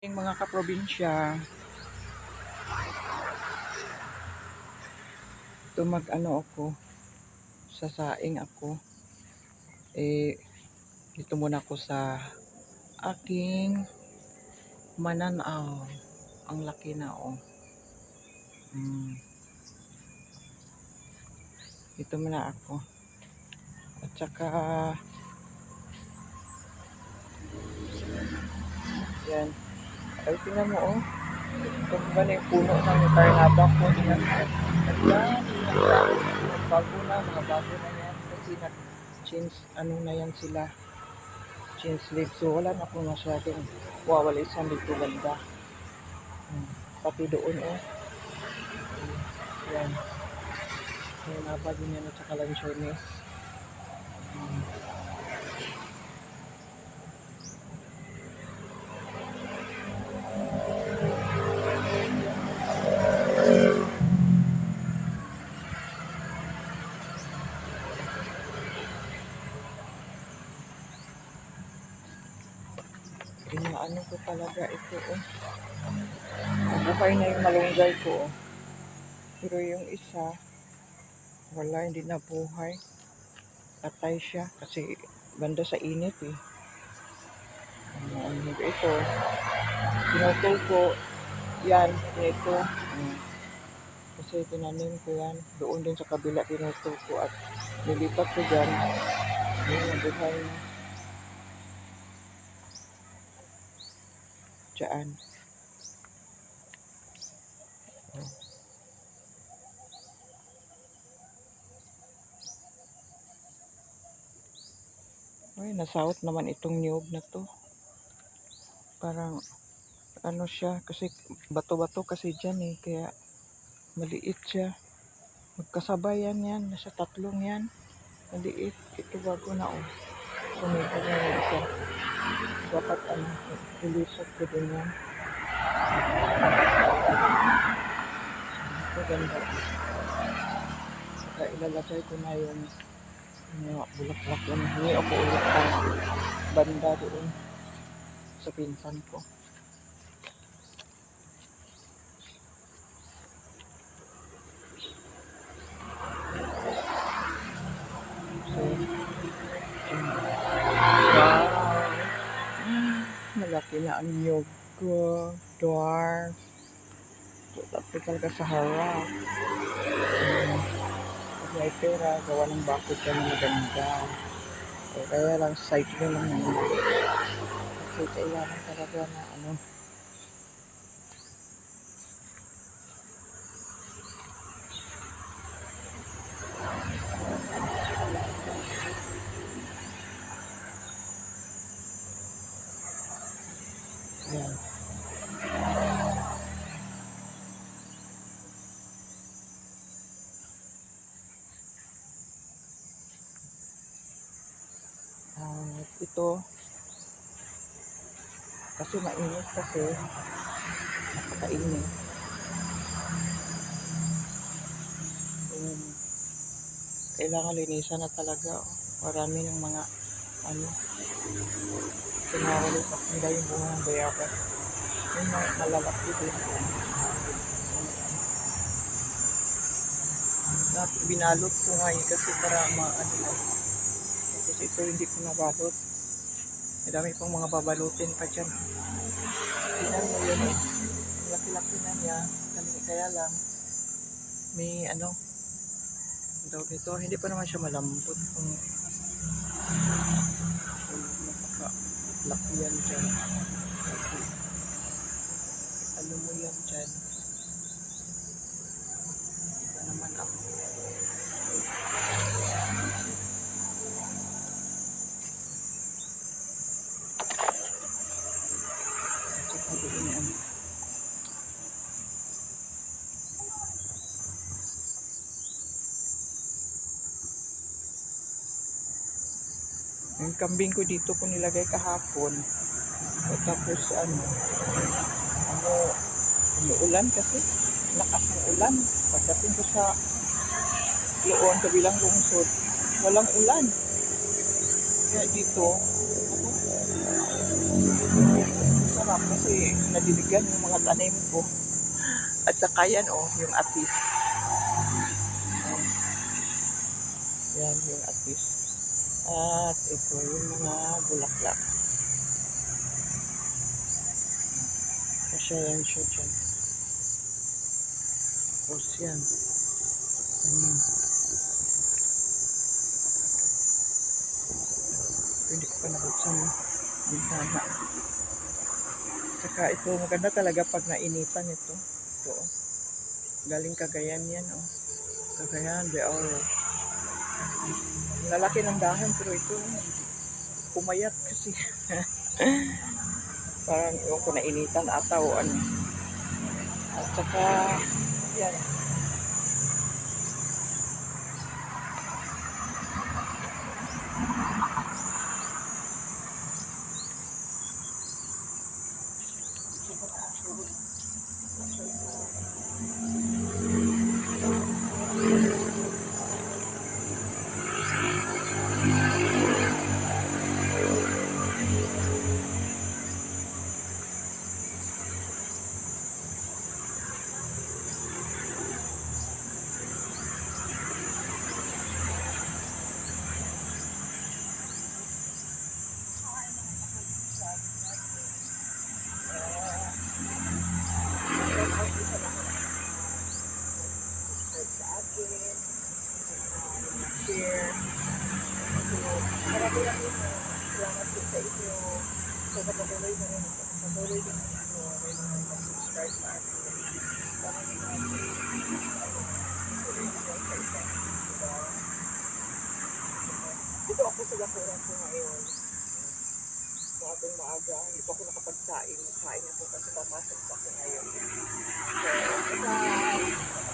Yung mga kaprobinsya, ito mag ano ako, sasaing ako. Eh, dito muna ako sa aking mananaw. Ang laki na oh. Hmm. Dito muna ako. At saka, yan. Ay, tingnan mo, oh. Ito ba na yung puno ng karnaba ko? Tingnan mo. Ayan, bago na, mga bago na yan. Kasi nag-change, ano na yan sila. Change leaf. So, wala na akong masyadong wawala isang dito ganda. Hmm. Pati doon, oh. Yan. Karnaba din yan at saka lanchones. Inaano ko talaga ito, oh. Nabuhay na yung malunggay ko, oh. Pero yung isa, wala, hindi nabuhay. Patay siya kasi banda sa init, eh. Ano, ano ito. Pinutol ko, yan, ito. Mm. Kasi tinanim ko yan. Doon din sa kabila, pinutol ko at nilipat ko dyan. Yung nabuhay na. Diyan. Oh. Ay, nasahot naman itong niyog na to. Parang, ano siya, kasi bato-bato kasi dyan eh, kaya maliit siya. Magkasabay yan yan, nasa tatlong yan. Maliit, ito bago na oh. Sumipag na yung isa. Dapat ano, ilusot ko din yan. Ito ganda. Saka ilalagay ko na yung mga bulaklak yan. Hindi ako ulit ang banda doon sa pinsan ko. So, yun. wow. Ang nyog ko. Dwarf. Tropical ka sa harap. Um, pag may pera, gawa ng bakod ka na maganda. Kaya lang site mo lang. Kasi kailangan talaga na ano. Yan. Ah, ito kasi mainit kasi napakainit. Um, kailangan linisan na talaga. oh. Marami ng mga ano pinawali sa kanda yung bunga ng bayabas. Yung malalaki din. Na, binalot ko nga eh, kasi para maano na. Tapos ito hindi ko nabalot. May dami pang mga babalutin pa dyan. Tingnan mo yun eh. Laki-laki na niya. Kaya lang, may ano, tawag nito, hindi pa naman siya malambot kung kung napaka-laki yan dyan. Ano mo yan dyan? Yung kambing ko dito ko nilagay kahapon. At tapos ano, ano, umuulan kasi. Lakas ng ulan. Pagdating ko sa doon, kabilang lungsod, walang ulan. Kaya dito, sarap. kasi nadiligan yung mga tanim ko. At saka yan, oh, yung atis. Oh. Yan, yung atis. At ito, yung mga bulaklak. Kasya yan siya dyan. Tapos yan. Tanim. Hindi ko pa nabuksan yung bintana. Saka ito, maganda talaga pag nainitan ito. Ito, oh. Galing Cagayan yan, oh. Cagayan de Oro. Lalaki ng dahon, pero ito, pumayat kasi. Parang, yung ko nainitan ata o ano. At saka, yan. Dito ako sa lakuran ko ngayon. Maagang maaga, hindi pa ako nakapagsaing. Kain ako kasi papasok pa ako ngayon. So,